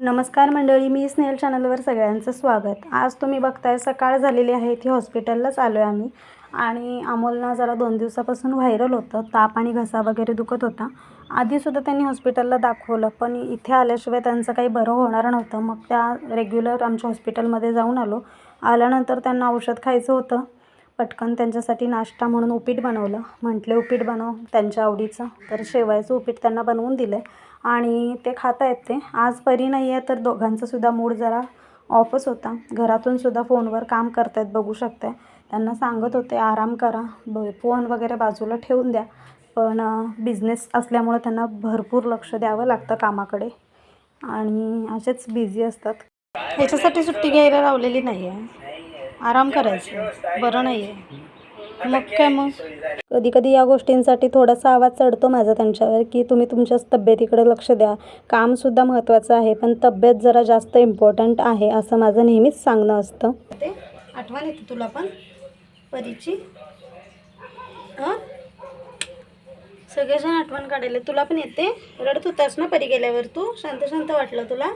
नमस्कार मंडळी मी स्नेहल चॅनलवर सगळ्यांचं स्वागत. आज तुम्ही बघताय सकाळ झालेली आहे ती हॉस्पिटललाच आलो आहे आम्ही. आणि अमोलना जरा दोन दिवसापासून व्हायरल होतं ताप आणि घसा वगैरे दुखत होता. आधीसुद्धा त्यांनी हॉस्पिटलला दाखवलं पण इथे आल्याशिवाय त्यांचं काही बरं होणार नव्हतं. मग त्या रेग्युलर आमच्या हॉस्पिटलमध्ये जाऊन आलो. आल्यानंतर त्यांना औषध खायचं होतं. पटकन त्यांच्यासाठी नाश्ता म्हणून उपीट बनवलं. म्हटले उपीट बनव त्यांच्या आवडीचं. तर शेवायचं उपीट त्यांना बनवून दिलं आहे आणि ते खाता आहेत ते. आज परी नाही आहे तर दोघांचासुद्धा मूड जरा ऑफच होता. घरातूनसुद्धा फोनवर काम करतायत बघू शकताय. त्यांना सांगत होते आराम करा. ब फोन वगैरे बाजूला ठेवून द्या. पण बिझनेस असल्यामुळं त्यांना भरपूर लक्ष द्यावं लागतं कामाकडे. आणि असेच बिझी असतात. ह्याच्यासाठी सुट्टी घ्यायला लावलेली नाही आहे आराम करायचं. बरं नाही आहे मग काय मग? कधी कधी या गोष्टींसाठी थोडासा आवाज चढतो माझा त्यांच्यावर की तुम्ही तुमच्याच तब्येतीकडे लक्ष द्या. कामसुद्धा महत्त्वाचं आहे पण तब्येत जरा जास्त इम्पॉर्टंट आहे असं माझं नेहमीच सांगणं असतं. ते आठवण येते तुला पण. परीची. हां? सगळेजण आठवण काढायला. तुला पण येते? रडत होतास ना परी गेल्यावर तू. शांत शांत वाटलं तुला.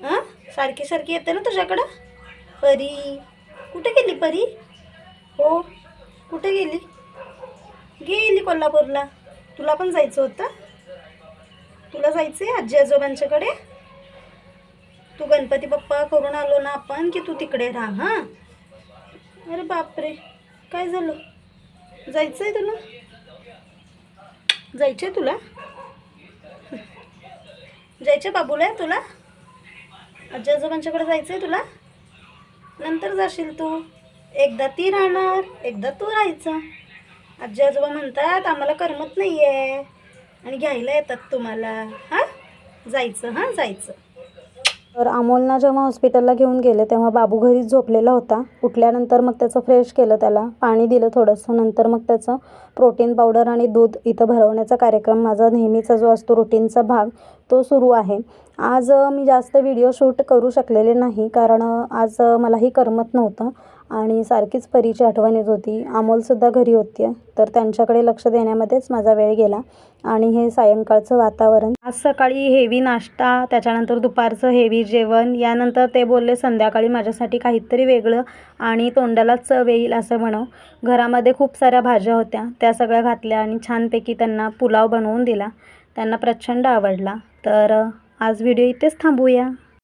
हां? सारखी सारखी येते ना तुझ्याकडं? परी? कुठे गेली परी? हो कुठे गेली? गेली कोल्हापूरला. तुला पण जायचं होतं? तुला जायचं आहे आजी आजोबांच्याकडे? तू गणपती बाप्पा करून आलो ना आपण की तू तिकडे राहा हां? अरे बापरे काय झालं? जायचं आहे तुला? जायचं आहे तुला? जायचं बाबूला आहे तुला? आजी आजोबांच्याकडे जायचं आहे तुला? नंतर जाशील तू. एकदा ती राहणार एकदा तू राहायचं. आजी आजोबा म्हणतात आम्हाला करमत नाही आहे आणि घ्यायला येतात तुम्हाला. हां? जायचं हां? जायचं. तर अमोलना जेव्हा हॉस्पिटलला घेऊन गेले तेव्हा बाबू घरीच झोपलेला होता. उठल्यानंतर मग त्याचं फ्रेश केलं त्याला. पाणी दिलं थोडंसं. नंतर मग त्याचं प्रोटीन पावडर आणि दूध इथं भरवण्याचा कार्यक्रम. माझा नेहमीचा जो असतो रुटीनचा भाग तो सुरू आहे. आज मी जास्त व्हिडिओ शूट करू शकलेले नाही. कारण आज मलाही करमत नव्हतं. आणि सारखीच परीची आठवण येत होती. अमोलसुद्धा घरी होती. तर त्यांच्याकडे लक्ष देण्यामध्येच माझा वेळ गेला. आणि हे सायंकाळचं वातावरण. आज सकाळी हेवी नाश्ता त्याच्यानंतर दुपारचं हेवी जेवण यानंतर ते बोलले संध्याकाळी माझ्यासाठी काहीतरी वेगळं आणि तोंडाला चव येईल असं म्हणव. घरामध्ये खूप साऱ्या भाज्या होत्या. त्या सगळ्या घातल्या आणि छानपैकी त्यांना पुलाव बनवून दिला. त्यांना प्रचंड आवडला. तर आज व्हिडिओ इथेच थांबूया.